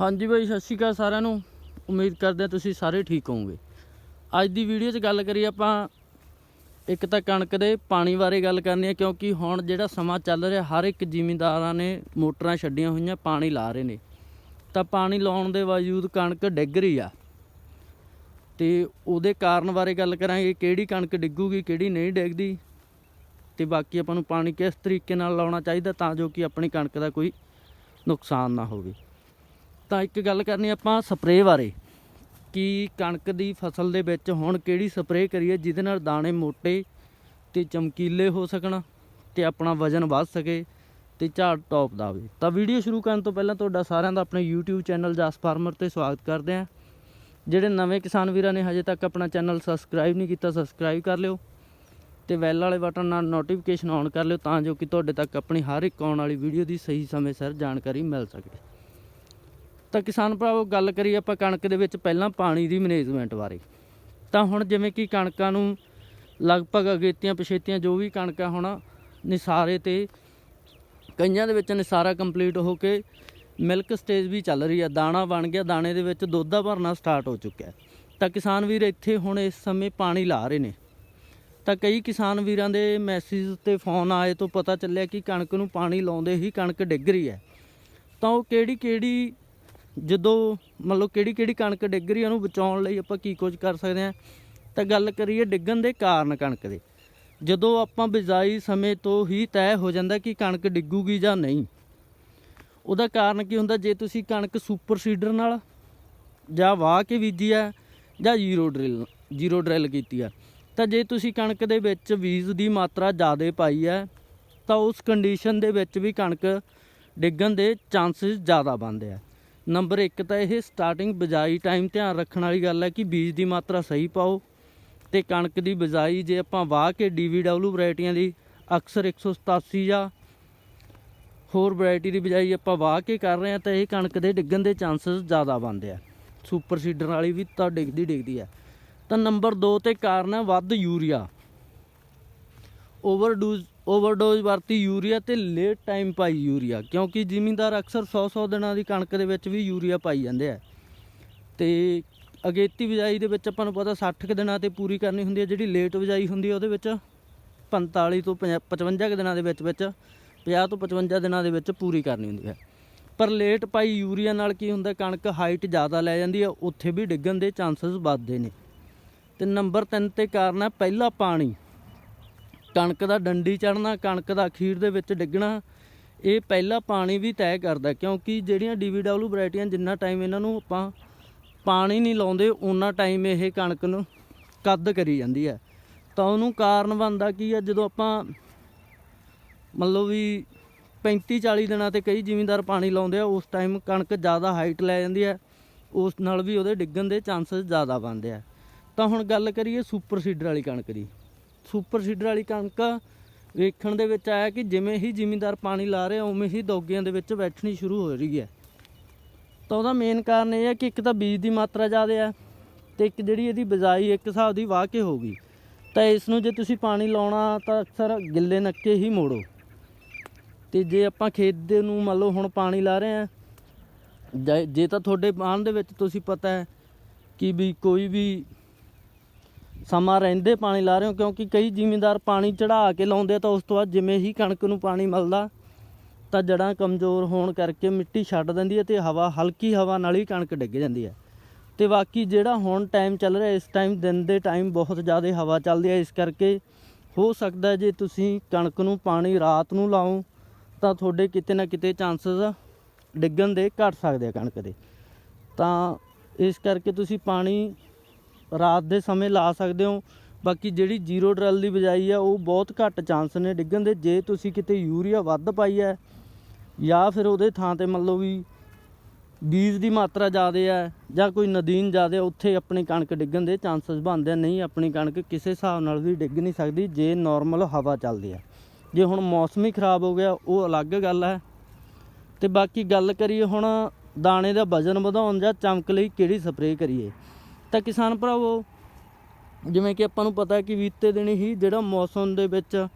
ਹਾਂਜੀ ਬਾਈ, ਸਤਿ ਸ਼੍ਰੀ ਅਕਾਲ ਸਾਰਿਆਂ ਨੂੰ। ਉਮੀਦ ਕਰਦੇ ਹਾਂ ਤੁਸੀਂ ਸਾਰੇ ਠੀਕ ਹੋਵੋਗੇ। ਅੱਜ ਦੀ ਵੀਡੀਓ 'ਚ ਗੱਲ ਕਰੀਏ ਆਪਾਂ ਇੱਕ ਤਾਂ ਕਣਕ ਦੇ ਪਾਣੀ ਬਾਰੇ ਗੱਲ ਕਰਨੀ ਹੈ, ਕਿਉਂਕਿ ਹੁਣ ਜਿਹੜਾ ਸਮਾਂ ਚੱਲ ਰਿਹਾ, ਹਰ ਇੱਕ ਜ਼ਿਮੀਂਦਾਰਾਂ ਨੇ ਮੋਟਰਾਂ ਛੱਡੀਆਂ ਹੋਈਆਂ, ਪਾਣੀ ਲਾ ਰਹੇ ਨੇ। ਤਾਂ ਪਾਣੀ ਲਾਉਣ ਦੇ ਬਾਵਜੂਦ ਕਣਕ ਡਿੱਗ ਰਹੀ ਆ। ਤੇ ਉਹਦੇ ਕਾਰਨ ਬਾਰੇ ਗੱਲ ਕਰਾਂਗੇ, ਕਿਹੜੀ ਕਣਕ ਡਿੱਗੂਗੀ, ਕਿਹੜੀ ਨਹੀਂ ਡਿੱਗਦੀ। ਤੇ ਬਾਕੀ ਆਪਾਂ ਨੂੰ ਪਾਣੀ ਕਿਸ ਤਰੀਕੇ ਨਾਲ ਲਾਉਣਾ ਚਾਹੀਦਾ, ਤਾਂ ਜੋ ਕਿ ਆਪਣੀ ਕਣਕ ਦਾ ਕੋਈ ਨੁਕਸਾਨ ਨਾ ਹੋਵੇ। ਤਾਂ ਇੱਕ ਗੱਲ ਕਰਨੀ ਆਪਾਂ ਸਪਰੇਅ ਬਾਰੇ, ਕਿ ਕਣਕ ਦੀ ਫਸਲ ਦੇ ਵਿੱਚ ਹੁਣ ਕਿਹੜੀ ਸਪਰੇਅ ਕਰੀਏ ਜਿਹਦੇ ਨਾਲ ਦਾਣੇ ਮੋٹے ਤੇ ਚਮਕੀਲੇ ਹੋ ਸਕਣ ਤੇ ਆਪਣਾ ਵਜ਼ਨ ਵੱਧ ਸਕੇ ਤੇ ਝਾੜ ਟੌਪ ਦਾ ਆਵੇ ਤਾਂ ਵੀਡੀਓ ਸ਼ੁਰੂ ਕਰਨ ਤੋਂ ਪਹਿਲਾਂ ਤੁਹਾਡਾ ਸਾਰਿਆਂ ਦਾ ਆਪਣੇ YouTube ਚੈਨਲ ਜਸ ਫਾਰਮਰ ਤੇ ਸਵਾਗਤ ਕਰਦੇ ਹਾਂ। ਜਿਹੜੇ ਨਵੇਂ ਕਿਸਾਨ ਵੀਰਾਂ ਨੇ ਹਜੇ ਤੱਕ ਆਪਣਾ ਚੈਨਲ ਸਬਸਕ੍ਰਾਈਬ ਨਹੀਂ ਕੀਤਾ, ਸਬਸਕ੍ਰਾਈਬ ਕਰ ਲਿਓ ਤੇ ਬੈਲ ਵਾਲੇ ਬਟਨ ਨਾਲ ਨੋਟੀਫਿਕੇਸ਼ਨ ਔਨ ਕਰ ਲਿਓ ਤਾਂ ਜੋ ਕਿ ਤੁਹਾਡੇ ਤੱਕ ਆਪਣੀ ਹਰ ਇੱਕ ਆਉਣ ਵਾਲੀ ਵੀਡੀਓ ਦੀ ਸਹੀ ਸਮੇਂ ਸਿਰ ਜਾਣਕਾਰੀ ਮਿਲ ਸਕੇ। ਤਾਂ ਕਿਸਾਨ ਭਰਾਵੋ, ਗੱਲ ਕਰੀਏ ਆਪਾਂ ਕਣਕ ਦੇ ਵਿੱਚ ਪਹਿਲਾਂ ਪਾਣੀ ਦੀ ਮੈਨੇਜਮੈਂਟ ਬਾਰੇ। ਤਾਂ ਹੁਣ ਜਿਵੇਂ ਕਿ ਕਣਕਾਂ ਨੂੰ ਲਗਭਗ ਅਗੇਤੀਆਂ, ਪਿਛੇਤੀਆਂ ਜੋ ਵੀ ਕਣਕਾਂ ਹੁਣ, ਨਿਸਾਰੇ ਤੇ ਕਈਆਂ ਦੇ ਵਿੱਚ ਨਿਸਾਰਾ ਕੰਪਲੀਟ ਹੋ ਕੇ ਮਿਲਕ ਸਟੇਜ ਵੀ ਚੱਲ ਰਹੀ ਹੈ ਦਾਣਾ ਬਣ ਗਿਆ, ਦਾਣੇ ਦੇ ਵਿੱਚ ਦੁੱਧ ਦਾ ਭਰਨਾ ਸਟਾਰਟ ਹੋ ਚੁੱਕਿਆ ਤਾਂ ਕਿਸਾਨ ਵੀਰ ਇੱਥੇ ਹੁਣ ਇਸ ਸਮੇਂ ਪਾਣੀ ਲਾ ਰਹੇ ਨੇ। ਤਾਂ ਕਈ ਕਿਸਾਨ ਵੀਰਾਂ ਦੇ ਮੈਸੇਜ ਤੇ ਫੋਨ ਆਏ ਤੋਂ ਪਤਾ ਚੱਲਿਆ ਕਿ ਕਣਕ ਨੂੰ ਪਾਣੀ ਲਾਉਂਦੇ ਹੀ ਕਣਕ ਡਿੱਗ ਰਹੀ ਹੈ। ਤਾਂ ਉਹ ਕਿਹੜੀ ਕਿਹੜੀ ਜਦੋਂ ਮੰਨ ਲਓ ਕਿਹੜੀ ਕਿਹੜੀ ਕਣਕ ਡਿੱਗ ਰਹੀ ਹੈ ਉਹਨੂੰ ਬਚਾਉਣ ਲਈ ਆਪਾਂ ਕੀ ਕੁਝ ਕਰ ਸਕਦੇ ਹਾਂ? ਤਾਂ ਗੱਲ ਕਰੀਏ ਡਿੱਗਣ ਦੇ ਕਾਰਨ ਕਣਕ ਦੇ। ਜਦੋਂ ਆਪਾਂ ਬਿਜਾਈ ਸਮੇਂ ਤੋਂ ਹੀ ਤੈਅ ਹੋ ਜਾਂਦਾ ਕਿ ਕਣਕ ਡਿੱਗੂਗੀ ਜਾਂ ਨਹੀਂ, ਉਹਦਾ ਕਾਰਨ ਕੀ ਹੁੰਦਾ? ਜੇ ਤੁਸੀਂ ਕਣਕ ਸੁਪਰ ਸੀਡਰ ਨਾਲ ਜਾਂ ਵਾਹ ਕੇ ਬੀਜੀ ਆ ਜਾਂ ਜ਼ੀਰੋ ਡਰਿਲ ਜ਼ੀਰੋ ਡਰਿਲ ਕੀਤੀ ਆ, ਤਾਂ ਜੇ ਤੁਸੀਂ ਕਣਕ ਦੇ ਵਿੱਚ ਬੀਜ ਦੀ ਮਾਤਰਾ ਜ਼ਿਆਦਾ ਪਾਈ ਹੈ ਤਾਂ ਉਸ ਕੰਡੀਸ਼ਨ ਦੇ ਵਿੱਚ ਵੀ ਕਣਕ ਡਿੱਗਣ ਦੇ ਚਾਂਸਸ ਜ਼ਿਆਦਾ ਬਣਦੇ ਆ। ਨੰਬਰ 1 ਤਾਂ ਇਹ ਸਟਾਰਟਿੰਗ ਬਿਜਾਈ ਟਾਈਮ ਧਿਆਨ ਰੱਖਣ ਵਾਲੀ ਗੱਲ ਹੈ ਕਿ ਬੀਜ ਦੀ ਮਾਤਰਾ ਸਹੀ ਪਾਓ ਤੇ ਕਣਕ ਦੀ ਬਿਜਾਈ ਜੇ ਆਪਾਂ ਵਾਹ ਕੇ ਡੀਵੀਡਬਲਯੂ ਵੈਰਾਈਟੀਆਂ ਦੀ ਅਕਸਰ 187 ਜਾਂ ਹੋਰ ਵੈਰਾਈਟੀ ਦੀ ਬਿਜਾਈ ਆਪਾਂ ਵਾਹ ਕੇ ਕਰ ਰਹੇ ਹਾਂ ਤਾਂ ਇਹ ਕਣਕ ਦੇ ਡਿੱਗਣ ਦੇ ਚਾਂਸਸ ਜ਼ਿਆਦਾ ਬਣਦੇ ਆ। ਸੁਪਰ ਸੀਡਰ ਵਾਲੀ ਵੀ ਤਾਂ ਡਿੱਗਦੀ ਡਿੱਗਦੀ ਆ। ਤਾਂ ਨੰਬਰ 2 ਤੇ ਕਾਰਨ ਹੈ ਵੱਧ ਯੂਰੀਆ। ਓਵਰਡੋਜ਼ ਓਵਰਡੋਜ਼ ਵਰਤੀ ਯੂਰੀਆ ਤੇ ਲੇਟ ਟਾਈਮ ਪਾਈ ਯੂਰੀਆ, ਕਿਉਂਕਿ ਜ਼ਿਮੀਂਦਾਰ ਅਕਸਰ 100-100 ਦਿਨਾਂ ਦੀ ਕਣਕ ਦੇ ਵਿੱਚ ਵੀ ਯੂਰੀਆ ਪਾਈ ਜਾਂਦੇ ਆ। ਤੇ ਅਗੇਤੀ ਬਿਜਾਈ ਦੇ ਵਿੱਚ ਆਪਾਂ ਨੂੰ ਪਤਾ 60 ਕੁ ਦਿਨਾਂ ਤੇ ਪੂਰੀ ਕਰਨੀ ਹੁੰਦੀ ਹੈ, ਜਿਹੜੀ ਲੇਟ ਬਿਜਾਈ ਹੁੰਦੀ ਹੈ, ਉਹਦੇ ਵਿੱਚ 45 ਤੋਂ 55 ਕੁ ਦਿਨਾਂ ਦੇ ਵਿੱਚ ਵਿੱਚ 50 ਤੋਂ 55 ਦਿਨਾਂ ਦੇ ਵਿੱਚ ਪੂਰੀ ਕਰਨੀ ਹੁੰਦੀ ਹੈ। ਪਰ ਲੇਟ ਪਾਈ ਯੂਰੀਆ ਨਾਲ ਕੀ ਹੁੰਦਾ, ਕਣਕ ਹਾਈਟ ਜ਼ਿਆਦਾ ਲੈ ਜਾਂਦੀ ਹੈ, ਉੱਥੇ ਵੀ ਡਿੱਗਣ ਦੇ ਚਾਂਸਸ ਵੱਧਦੇ ਨੇ। ਤੇ ਨੰਬਰ 3 ਤੇ ਕਾਰਨ ਹੈ, ਪਹਿਲਾ ਪਾਣੀ। ਕਣਕ ਦਾ ਡੰਡੀ ਚੜਨਾ ਕਣਕ ਦਾ ਅਖੀਰ ਦੇ ਵਿੱਚ ਡਿੱਗਣਾ, ਇਹ ਪਹਿਲਾ ਪਾਣੀ ਵੀ ਤੈਅ ਕਰਦਾ ਕਿਉਂਕਿ ਜਿਹੜੀਆਂ ਡੀਵੀਡਬਲਯੂ ਵੈਰਾਈਟੀਆਂ ਜਿੰਨਾ ਟਾਈਮ ਇਹਨਾਂ ਨੂੰ ਆਪਾਂ ਪਾਣੀ ਨਹੀਂ ਲਾਉਂਦੇ ਉਹਨਾਂ ਟਾਈਮ ਇਹ ਕਣਕ ਨੂੰ ਕੱਦ ਕਰੀ ਜਾਂਦੀ ਹੈ। ਤਾਂ ਉਹਨੂੰ ਕਾਰਨ ਬਣਦਾ ਕੀ ਹੈ, ਜਦੋਂ ਆਪਾਂ ਮੰਨ ਲਓ ਵੀ 35 40 ਦਿਨਾਂ ਤੇ ਕਈ ਜ਼ਿਮੀਂਦਾਰ ਪਾਣੀ ਲਾਉਂਦੇ ਆ, ਉਸ ਟਾਈਮ ਕਣਕ ਜ਼ਿਆਦਾ ਹਾਈਟ ਲੈ ਜਾਂਦੀ ਹੈ, ਉਸ ਨਾਲ ਵੀ ਉਹਦੇ ਡਿੱਗਣ ਦੇ ਚਾਂਸਸ ਜ਼ਿਆਦਾ ਬਣਦੇ ਆ। ਤਾਂ ਹੁਣ ਗੱਲ ਕਰੀਏ ਸੁਪਰ ਸੀਡਰ ਵਾਲੀ ਕਣਕ ਦੀ। ਸੁਪਰ ਸੀਡਰ ਵਾਲੀ ਕਣਕ ਵੇਖਣ ਦੇ ਵਿੱਚ ਆਇਆ ਕਿ ਜਿਵੇਂ ਹੀ ਜ਼ਿਮੀਂਦਾਰ ਪਾਣੀ ਲਾ ਰਿਹਾ, ਉਵੇਂ ਹੀ ਦੋਗਿਆਂ ਦੇ ਵਿੱਚ ਬੈਠਣੀ ਸ਼ੁਰੂ ਹੋ ਰਹੀ ਹੈ। ਤਾਂ ਉਹਦਾ ਮੇਨ ਕਾਰਨ ਇਹ ਹੈ ਕਿ ਇੱਕ ਤਾਂ ਬੀਜ ਦੀ ਮਾਤਰਾ ਜ਼ਿਆਦਾ ਹੈ ਤੇ ਇੱਕ ਜਿਹੜੀ ਇਹਦੀ ਬਿਜਾਈ ਇੱਕ ਹਿਸਾਬ ਦੀ ਵਾਹ ਕੇ ਹੋਊਗੀ ਤਾਂ ਇਸ ਨੂੰ ਜੇ ਤੁਸੀਂ ਪਾਣੀ ਲਾਉਣਾ ਤਾਂ ਅਕਸਰ ਗਿੱਲੇ ਨੱਕੇ ਹੀ ਮੋੜੋ। ਤੇ ਜੇ ਆਪਾਂ ਖੇਤ ਦੇ ਨੂੰ ਮੰਨ ਲਓ ਹੁਣ ਪਾਣੀ ਲਾ ਰਹੇ ਆ ਜੇ- ਜੇ ਤਾਂ ਤੁਹਾਡੇ ਬਾਣ ਦੇ ਵਿੱਚ ਤੁਸੀਂ ਪਤਾ ਹੈ ਕਿ ਵੀ ਕੋਈ ਵੀ ਸਮਾਂ ਰਹਿੰਦੇ ਪਾਣੀ ਲਾ ਰਹੇ ਹੋ, ਕਿਉਂਕਿ ਕਈ ਜ਼ਿਮੀਂਦਾਰ ਪਾਣੀ ਚੜਾ ਕੇ ਲਾਉਂਦੇ ਆ ਤਾਂ ਉਸ ਤੋਂ ਬਾਅਦ ਜਿਵੇਂ ਹੀ ਕਣਕ ਨੂੰ ਪਾਣੀ ਮਿਲਦਾ, ਤਾਂ ਜੜਾਂ ਕਮਜ਼ੋਰ ਹੋਣ ਕਰਕੇ ਮਿੱਟੀ ਛੱਡ ਦਿੰਦੀ ਹੈ ਤੇ ਹਵਾ, ਹਲਕੀ ਹਵਾ ਨਾਲ ਹੀ ਕਣਕ ਡਿੱਗ ਜਾਂਦੀ ਹੈ। ਤੇ ਬਾਕੀ ਜਿਹੜਾ ਹੁਣ ਟਾਈਮ ਚੱਲ ਰਿਹਾ, ਇਸ ਟਾਈਮ ਦਿਨ ਦੇ ਟਾਈਮ ਬਹੁਤ ਜ਼ਿਆਦਾ ਹਵਾ ਚੱਲਦੀ ਹੈ, ਇਸ ਕਰਕੇ ਹੋ ਸਕਦਾ ਜੇ ਤੁਸੀਂ ਕਣਕ ਨੂੰ ਪਾਣੀ ਰਾਤ ਨੂੰ ਲਾਓ, ਤਾਂ ਤੁਹਾਡੇ ਕਿਤੇ ਨਾ ਕਿਤੇ ਚਾਂਸਸ ਡਿੱਗਣ ਦੇ ਘਟ ਸਕਦੇ ਆ ਕਣਕ ਦੇ। ਤਾਂ ਇਸ ਕਰਕੇ ਤੁਸੀਂ ਪਾਣੀ ਰਾਤ ਦੇ ਸਮੇਂ ਲਾ ਸਕਦੇ ਹੋ। ਬਾਕੀ ਜਿਹੜੀ ਜ਼ੀਰੋ ਡਰਲ ਦੀ ਬਜਾਈ ਆ, ਉਹ ਬਹੁਤ ਘੱਟ ਚਾਂਸ ਨੇ ਡਿੱਗਣ ਦੇ। ਜੇ ਤੁਸੀਂ ਕਿਤੇ ਯੂਰੀਆ ਵੱਧ ਪਾਈ ਹੈ ਜਾਂ ਫਿਰ ਉਹਦੇ ਥਾਂ ਤੇ ਮੰਨ ਲਓ ਵੀ ਬੀਜ ਦੀ ਮਾਤਰਾ ਜ਼ਿਆਦਾ ਹੈ ਜਾਂ ਕੋਈ ਨਦੀਨ ਜ਼ਿਆਦਾ ਉੱਥੇ ਆਪਣੀ ਕਣਕ ਡਿੱਗਣ ਦੇ ਚਾਂਸਸ ਬਣਦੇ ਨਹੀਂ, ਆਪਣੀ ਕਣਕ ਕਿਸੇ ਹਿਸਾਬ ਨਾਲ ਵੀ ਡਿੱਗ ਨਹੀਂ ਸਕਦੀ, ਜੇ ਨਾਰਮਲ ਹਵਾ ਚੱਲਦੀ ਹੈ ਜੇ ਹੁਣ ਮੌਸਮ ਹੀ ਖਰਾਬ ਹੋ ਗਿਆ, ਉਹ ਅਲੱਗ ਗੱਲ ਹੈ ਤੇ ਬਾਕੀ ਗੱਲ ਕਰੀਏ ਹੁਣ ਦਾਣੇ ਦਾ ਵਜ਼ਨ ਵਧਾਉਣ ਜਾਂ ਚਮਕ ਲਈ ਕਿਹੜੀ ਸਪਰੇਅ ਕਰੀਏ। ਤਾਂ ਕਿਸਾਨ ਭਰਾਵੋ, ਜਿਵੇਂ ਕਿ ਆਪਾਂ ਨੂੰ ਪਤਾ ਕਿ ਬੀਤੇ ਦਿਨ ਹੀ ਜਿਹੜਾ ਮੌਸਮ ਦੇ ਵਿੱਚ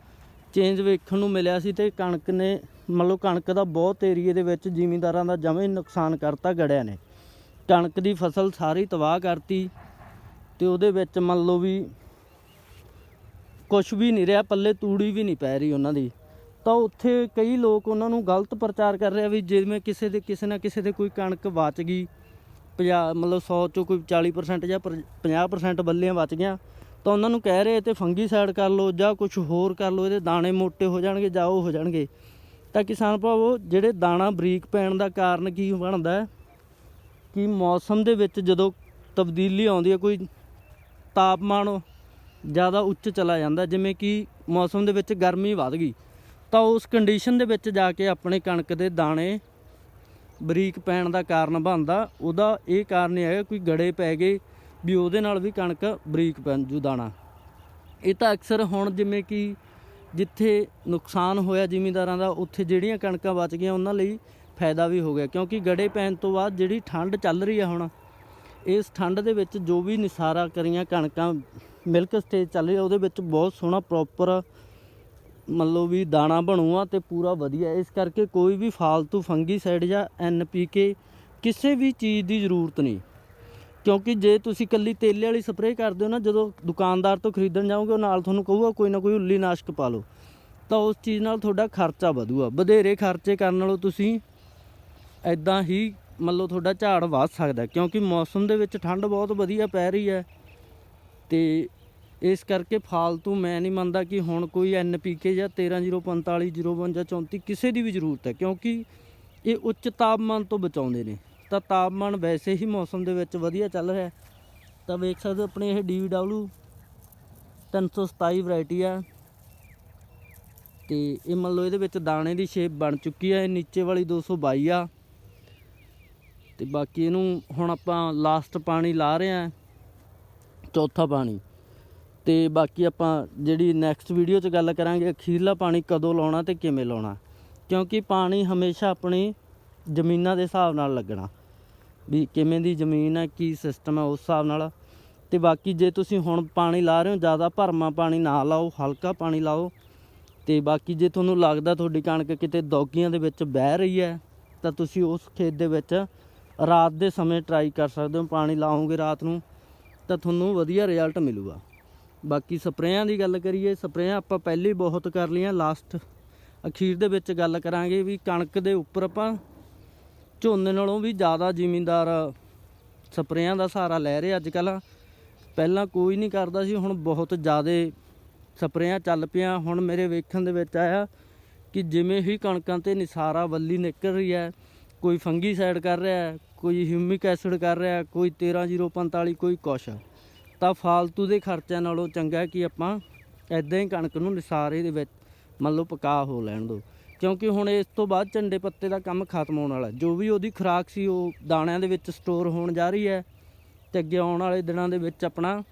ਚੇਂਜ ਵੇਖਣ ਨੂੰ ਮਿਲਿਆ ਸੀ ਤੇ ਕਣਕ ਨੇ ਮੰਨ ਲਓ ਕਣਕ ਦਾ ਬਹੁਤ ਏਰੀਏ ਦੇ ਵਿੱਚ ਜ਼ਿਮੀਂਦਾਰਾਂ ਦਾ ਜਮੇ ਨੁਕਸਾਨ ਕਰਤਾ, ਗੜਿਆ ਨੇ। ਕਣਕ ਦੀ ਫਸਲ ਸਾਰੀ ਤਬਾਹ ਕਰਤੀ ਤੇ ਉਹਦੇ ਵਿੱਚ ਮੰਨ ਲਓ ਵੀ ਕੁਝ ਵੀ ਨਹੀਂ ਰਿਹਾ, ਪੱਲੇ ਤੂੜੀ ਵੀ ਨਹੀਂ ਪੈ ਰਹੀ ਉਹਨਾਂ ਦੀ। ਤਾਂ ਉੱਥੇ ਕਈ ਲੋਕ ਉਹਨਾਂ ਨੂੰ ਗਲਤ ਪ੍ਰਚਾਰ ਕਰ ਰਿਹਾ ਵੀ ਜਿਵੇਂ ਕਿਸੇ ਦੇ, ਕਿਸੇ ਨਾ ਕਿਸੇ ਦੇ ਕੋਈ ਕਣਕ ਬਚ ਗਈ ਪੰਜਾਹ, ਮਤਲਬ 100 ਚੋਂ ਕੋਈ 40% ਜਾਂ ਪਰ- 50% ਬੱਲੀਆਂ ਬਚ ਗਈਆਂ, ਤਾਂ ਉਹਨਾਂ ਨੂੰ ਕਹਿ ਰਹੇ ਤੇ ਫੰਗੀ ਸਾਈਡ ਕਰ ਲਓ ਜਾਂ ਕੁਝ ਹੋਰ ਕਰ ਲਓ, ਇਹਦੇ ਦਾਣੇ ਮੋਟੇ ਹੋ ਜਾਣਗੇ ਜਾਂ ਉਹ ਹੋ ਜਾਣਗੇ। ਤਾਂ ਕਿਸਾਨ ਭਾਵੋ ਜਿਹੜੇ ਦਾਣਾ ਬਰੀਕ ਪੈਣ ਦਾ ਕਾਰਨ ਕੀ ਬਣਦਾ ਹੈ? ਕਿ ਮੌਸਮ ਦੇ ਵਿੱਚ ਜਦੋਂ ਤਬਦੀਲੀ ਆਉਂਦੀ ਹੈ, ਕੋਈ ਤਾਪਮਾਨ ਜ਼ਿਆਦਾ ਉੱਚ ਚਲਾ ਜਾਂਦਾ, ਜਿਵੇਂ ਕਿ ਮੌਸਮ ਦੇ ਵਿੱਚ ਗਰਮੀ ਵੱਧ ਗਈ, ਤਾਂ ਉਸ ਕੰਡੀਸ਼ਨ ਦੇ ਵਿੱਚ ਜਾ ਕੇ ਆਪਣੇ ਕਣਕ ਦੇ ਦਾਣੇ ਬਰੀਕ ਪੈਣ ਦਾ ਕਾਰਨ ਬਣਦਾ, ਉਹਦਾ ਇਹ ਕਾਰਨ ਇਹ ਹੈਗਾ ਕੋਈ ਗੜੇ ਪੈ ਗਏ ਵੀ ਉਹਦੇ ਨਾਲ ਵੀ ਕਣਕ ਬਰੀਕ ਪੈਣ, ਜੂ ਦਾਣਾ। ਇਹ ਤਾਂ ਅਕਸਰ ਹੁਣ ਜਿਵੇਂ ਕਿ ਜਿੱਥੇ ਨੁਕਸਾਨ ਹੋਇਆ ਜ਼ਿਮੀਂਦਾਰਾਂ ਦਾ, ਉੱਥੇ ਜਿਹੜੀਆਂ ਕਣਕਾਂ ਬਚ ਗਈਆਂ, ਉਹਨਾਂ ਲਈ ਫਾਇਦਾ ਵੀ ਹੋ ਗਿਆ। ਕਿਉਂਕਿ ਗੜੇ ਪੈਣ ਤੋਂ ਬਾਅਦ ਜਿਹੜੀ ਠੰਡ ਚੱਲ ਰਹੀ ਆ ਹੁਣ, ਇਸ ਠੰਡ ਦੇ ਵਿੱਚ ਜੋ ਵੀ ਨਿਸਾਰਾ ਕਰੀਆਂ ਕਣਕਾਂ, ਮਿਲਕ ਸਟੇਜ ਚੱਲ ਰਹੀ, ਉਹਦੇ ਵਿੱਚ ਬਹੁਤ ਸੋਹਣਾ ਪ੍ਰੋਪਰ ਮੰਨ ਲਓ ਵੀ ਦਾਣਾ ਬਣੂਆ ਤੇ ਪੂਰਾ ਵਧੀਆ। ਇਸ ਕਰਕੇ ਕੋਈ ਵੀ ਫਾਲਤੂ ਫੰਗੀਸਾਈਡ ਜਾਂ ਐਨਪੀਕੇ ਕਿਸੇ ਵੀ ਚੀਜ਼ ਦੀ ਜ਼ਰੂਰਤ ਨਹੀਂ। ਕਿਉਂਕਿ ਜੇ ਤੁਸੀਂ ਕੱਲੀ ਤੇਲੇ ਵਾਲੀ ਸਪਰੇਅ ਕਰਦੇ ਹੋ ਨਾ, ਜਦੋਂ ਦੁਕਾਨਦਾਰ ਤੋਂ ਖਰੀਦਣ ਜਾਓਗੇ, ਉਹ ਨਾਲ ਤੁਹਾਨੂੰ ਕਹੂਗਾ, ਕੋਈ ਨਾ ਕੋਈ ਉੱਲੀ ਨਾਸ਼ਕ ਪਾ ਲਓ। ਤਾਂ ਉਸ ਚੀਜ਼ ਨਾਲ ਤੁਹਾਡਾ ਖਰਚਾ ਵਧੂਗਾ। ਵਧੇਰੇ ਖਰਚੇ ਕਰਨ ਨਾਲੋਂ ਤੁਸੀਂ ਐਦਾਂ ਹੀ ਮੰਨ ਲਓ ਤੁਹਾਡਾ ਝਾੜ ਵੱਧ ਸਕਦਾ ਕਿਉਂਕਿ ਮੌਸਮ ਦੇ ਵਿੱਚ ਠੰਡ ਬਹੁਤ ਵਧੀਆ ਪੈ ਰਹੀ ਹੈ ਤੇ ਇਸ ਕਰਕੇ ਫਾਲਤੂ ਮੈਂ ਨਹੀਂ ਮੰਨਦਾ ਕਿ ਹੁਣ ਕੋਈ ਐਨਪੀਕੇ ਜਾਂ 13045 052 34 ਕਿਸੇ ਦੀ ਵੀ ਜ਼ਰੂਰਤ ਹੈ, ਕਿਉਂਕਿ ਇਹ ਉੱਚ ਤਾਪਮਾਨ ਤੋਂ ਬਚਾਉਂਦੇ ਨੇ। ਤਾਂ ਤਾਪਮਾਨ ਵੈਸੇ ਹੀ ਮੌਸਮ ਦੇ ਵਿੱਚ ਵਧੀਆ ਚੱਲ ਰਿਹਾ ਤਾਂ ਵੇਖ ਸਕਦੇ ਹੋ ਆਪਣੇ ਇਹ DW 327 ਵੈਰਾਈਟੀ ਆ। ਤੇ ਇਹ ਮੰਨ ਲਓ ਇਹਦੇ ਵਿੱਚ ਦਾਣੇ ਦੀ ਸ਼ੇਪ ਬਣ ਚੁੱਕੀ ਹੈ ਇਹ ਨੀਚੇ ਵਾਲੀ 222 ਆ। ਤੇ ਬਾਕੀ ਇਹਨੂੰ ਹੁਣ ਆਪਾਂ ਲਾਸਟ ਪਾਣੀ ਲਾ ਰਹੇ ਆ ਚੌਥਾ ਪਾਣੀ। ਤੇ ਬਾਕੀ ਆਪਾਂ ਜਿਹੜੀ ਨੈਕਸਟ ਵੀਡੀਓ 'ਚ ਗੱਲ ਕਰਾਂਗੇ, ਅਖੀਰਲਾ ਪਾਣੀ ਕਦੋਂ ਲਾਉਣਾ ਤੇ ਕਿਵੇਂ ਲਾਉਣਾ? ਕਿਉਂਕਿ ਪਾਣੀ ਹਮੇਸ਼ਾ ਆਪਣੀ ਜ਼ਮੀਨਾਂ ਦੇ ਹਿਸਾਬ ਨਾਲ ਲੱਗਣਾ। ਵੀ ਕਿਵੇਂ ਦੀ ਜ਼ਮੀਨ ਹੈ, ਕੀ ਸਿਸਟਮ ਹੈ ਉਸ ਹਿਸਾਬ ਨਾਲ। ਤੇ ਬਾਕੀ ਜੇ ਤੁਸੀਂ ਹੁਣ ਪਾਣੀ ਲਾ ਰਹੇ ਹੋ, ਜ਼ਿਆਦਾ ਭਰਮਾ ਪਾਣੀ ਨਾ ਲਾਓ, ਹਲਕਾ ਪਾਣੀ ਲਾਓ, ਤੇ ਬਾਕੀ ਜੇ ਤੁਹਾਨੂੰ ਲੱਗਦਾ ਤੁਹਾਡੀ ਕਣਕ ਕਿਤੇ ਦੌਗੀਆਂ ਦੇ ਵਿੱਚ ਬਹਿ ਰਹੀ ਹੈ, ਤਾਂ ਤੁਸੀਂ ਉਸ ਖੇਤ ਦੇ ਵਿੱਚ ਰਾਤ ਦੇ ਸਮੇਂ ਟਰਾਈ ਕਰ ਸਕਦੇ ਹੋ। ਪਾਣੀ ਲਾਓਗੇ ਰਾਤ ਨੂੰ, ਤਾਂ ਤੁਹਾਨੂੰ ਵਧੀਆ ਰਿਜ਼ਲਟ ਮਿਲੂਗਾ। ਬਾਕੀ ਸਪਰੇਆਂ ਦੀ ਗੱਲ ਕਰੀਏ, ਸਪਰੇਆਂ ਆਪਾਂ ਪਹਿਲੇ ਬਹੁਤ ਕਰ ਲਈਆਂ ਲਾਸਟ ਅਖੀਰ ਦੇ ਵਿੱਚ ਗੱਲ ਕਰਾਂਗੇ ਵੀ ਕਣਕ ਦੇ ਉੱਪਰ ਆਪਾਂ ਝੋਨੇ ਨਾਲੋਂ ਵੀ ਜ਼ਿਆਦਾ ਜ਼ਿਮੀਂਦਾਰ ਸਪਰੇਆਂ ਦਾ ਸਹਾਰਾ ਲੈ ਰਹੇ ਅੱਜ ਕੱਲ੍ਹ ਪਹਿਲਾਂ ਕੋਈ ਨਹੀਂ ਕਰਦਾ ਸੀ, ਹੁਣ ਬਹੁਤ ਜ਼ਿਆਦਾ ਸਪਰੇਆਂ ਚੱਲ ਪਿਆ ਹੁਣ ਮੇਰੇ ਵੇਖਣ ਦੇ ਵਿੱਚ ਆਇਆ ਕਿ ਜਿਵੇਂ ਹੀ ਕਣਕਾਂ ਤੇ ਨਿਸਾਰਾ ਵੱਲੀ ਨਿਕਲ ਰਹੀ ਹੈ, ਕੋਈ ਫੰਗੀਸਾਈਡ ਕਰ ਰਿਹਾ, ਕੋਈ ਹਿਊਮਿਕ ਐਸਿਡ ਕਰ ਰਿਹਾ ਹੈ ਕੋਈ 13045 ਕੋਈ ਕੁਛ। ਤਾਂ ਫਾਲਤੂ ਦੇ ਖਰਚਿਆਂ ਨਾਲੋਂ ਚੰਗਾ ਕਿ ਆਪਾਂ ਐਦਾਂ ਹੀ ਕਣਕ ਨੂੰ ਨਿਸਾਰੇ ਦੇ ਵਿੱਚ ਮੰਨ ਲਓ ਪਕਾ ਹੋ ਲੈਣ ਦਿਓ ਕਿਉਂਕਿ ਹੁਣ ਇਸ ਤੋਂ ਬਾਅਦ ਝੰਡੇ ਪੱਤੇ ਦਾ ਕੰਮ ਖਤਮ ਹੋਣ ਵਾਲਾ ਜੋ ਵੀ ਉਹਦੀ ਖੁਰਾਕ ਸੀ, ਉਹ ਦਾਣਿਆਂ ਦੇ ਵਿੱਚ ਸਟੋਰ ਹੋਣ ਜਾ ਰਹੀ ਹੈ ਤੇ ਅੱਗੇ ਆਉਣ ਵਾਲੇ ਦਿਨਾਂ ਦੇ ਵਿੱਚ ਆਪਣਾ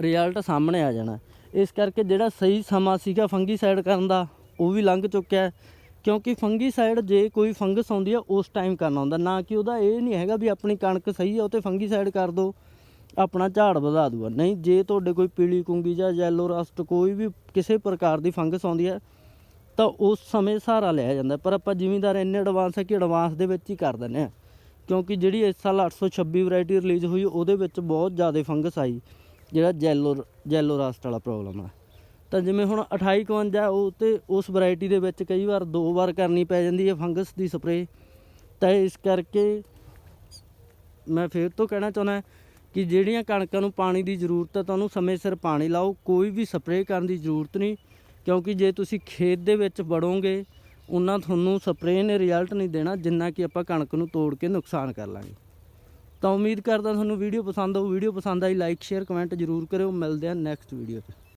ਰਿਜ਼ਲਟ ਸਾਹਮਣੇ ਆ ਜਾਣਾ ਇਸ ਕਰਕੇ ਜਿਹੜਾ ਸਹੀ ਸਮਾਂ ਸੀਗਾ ਫੰਗੀਸਾਈਡ ਕਰਨ ਦਾ, ਉਹ ਵੀ ਲੰਘ ਚੁੱਕਿਆ ਕਿਉਂਕਿ ਫੰਗੀਸਾਈਡ ਜੇ ਕੋਈ ਫੰਗਸ ਆਉਂਦੀ ਆ ਉਸ ਟਾਈਮ ਕਰਨਾ ਹੁੰਦਾ। ਨਾ ਕਿ ਉਹਦਾ ਇਹ ਨਹੀਂ ਹੈਗਾ ਵੀ ਆਪਣੀ ਕਣਕ ਸਹੀ ਆ ਉਹ ਤੇ ਫੰਗੀਸਾਈਡ ਕਰ ਦਿਓ ਆਪਣਾ ਝਾੜ ਵਧਾ ਦੂਗਾ। ਨਹੀਂ, ਜੇ ਤੁਹਾਡੇ ਕੋਈ ਪੀਲੀ ਕੁੰਗੀ ਜਾਂ ਯੈਲੋ ਰਸਟ ਕੋਈ ਵੀ ਕਿਸੇ ਪ੍ਰਕਾਰ ਦੀ ਫੰਗਸ ਆਉਂਦੀ ਹੈ, ਤਾਂ ਉਸ ਸਮੇਂ ਸਹਾਰਾ ਲਿਆ ਜਾਂਦਾ। ਪਰ ਆਪਾਂ ਜ਼ਿਮੀਂਦਾਰ ਇੰਨੇ ਐਡਵਾਂਸ ਹੈ ਕਿ ਐਡਵਾਂਸ ਦੇ ਵਿੱਚ ਹੀ ਕਰ ਦਿੰਦੇ ਆ ਕਿਉਂਕਿ ਜਿਹੜੀ ਇਸ ਸਾਲ 826 ਵੈਰਾਈਟੀ ਰਿਲੀਜ਼ ਹੋਈ, ਉਹਦੇ ਵਿੱਚ ਬਹੁਤ ਜ਼ਿਆਦਾ ਫੰਗਸ ਆਈ, ਜਿਹੜਾ ਜੈਲੋ ਜੈਲੋ ਰਸਟ ਵਾਲਾ ਪ੍ਰੋਬਲਮ ਆ ਤਾਂ ਜਿਵੇਂ ਹੁਣ 2851 ਉਹ ਤੇ ਉਸ ਵੈਰਾਈਟੀ ਦੇ ਵਿੱਚ ਕਈ ਵਾਰ ਦੋ ਵਾਰ ਕਰਨੀ ਪੈ ਜਾਂਦੀ ਹੈ ਫੰਗਸ ਦੀ ਸਪਰੇਅ ਤਾਂ ਇਸ ਕਰਕੇ ਮੈਂ ਫੇਰ ਤੋਂ ਕਹਿਣਾ ਚਾਹੁੰਦਾ ਕਿ ਜਿਹੜੀਆਂ ਕਣਕਾਂ ਨੂੰ ਪਾਣੀ ਦੀ ਜ਼ਰੂਰਤ ਹੈ ਤੁਹਾਨੂੰ ਸਮੇਂ ਸਿਰ ਪਾਣੀ ਲਾਓ, ਕੋਈ ਵੀ ਸਪਰੇਅ ਕਰਨ ਦੀ ਜ਼ਰੂਰਤ ਨਹੀਂ, ਕਿਉਂਕਿ ਜੇ ਤੁਸੀਂ ਖੇਤ ਦੇ ਵਿੱਚ ਵੜੋਗੇ, ਉਹਨਾਂ ਤੁਹਾਨੂੰ ਸਪਰੇਅ ਨੇ ਰਿਜ਼ਲਟ ਨਹੀਂ ਦੇਣਾ, ਜਿੰਨਾ ਕਿ ਆਪਾਂ ਕਣਕ ਨੂੰ ਤੋੜ ਕੇ ਨੁਕਸਾਨ ਕਰ ਲਾਂਗੇ। ਤਾਂ ਉਮੀਦ ਕਰਦਾ ਤੁਹਾਨੂੰ ਵੀਡੀਓ ਪਸੰਦ ਆਊ, ਵੀਡੀਓ ਪਸੰਦ ਆਈ, ਲਾਈਕ, ਸ਼ੇਅਰ, ਕਮੈਂਟ ਜ਼ਰੂਰ ਕਰਿਓ, ਮਿਲਦੇ ਹਾਂ ਨੈਕਸਟ ਵੀਡੀਓ 'ਚ।